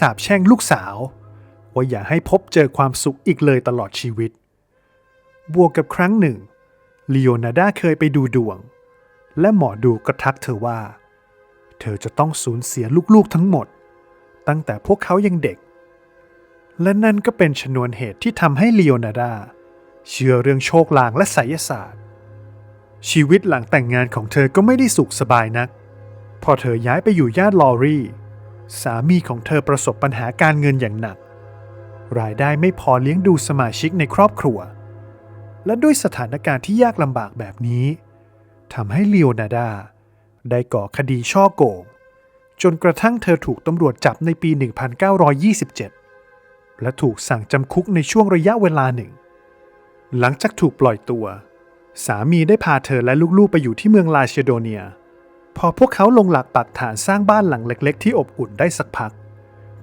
สาปแช่งลูกสาว ว่าอย่าให้พบเจอความสุขอีกเลยตลอดชีวิต บวกกับครั้งหนึ่งลีโอนาร์ดาเคยไปดูดวง และหมอดูก็ทักเธอว่า เธอจะต้องสูญเสียลูกๆทั้งหมด ตั้งแต่พวกเขายังเด็ก และนั่นก็เป็นชนวนเหตุที่ทำให้ลีโอนาร์ดาเชื่อเรื่องโชคลางและไสยศาสตร์ ชีวิตหลังแต่งงานของเธอก็ไม่ได้สุขสบายนัก พอเธอย้ายไปอยู่ย่านลอรี่ สามีของเธอประสบปัญหาการเงินอย่างหนัก รายได้ไม่พอเลี้ยงดูสมาชิกในครอบครัว และด้วยสถานการณ์ที่ยากลำบากแบบนี้ทำให้ลีโอนาร์ดา ได้ก่อคดีช่อโกง จนกระทั่งเธอถูกตำรวจจับในปี 1927 และถูกสั่งจำคุกในช่วงระยะเวลาหนึ่ง หลังจากถูกปล่อยตัว สามีได้พาเธอและลูกๆไปอยู่ที่เมืองลาเชโดเนีย พอพวกเขาลงหลักปักฐานสร้างบ้านหลังเล็ก ๆ ที่อบอุ่นได้สักพัก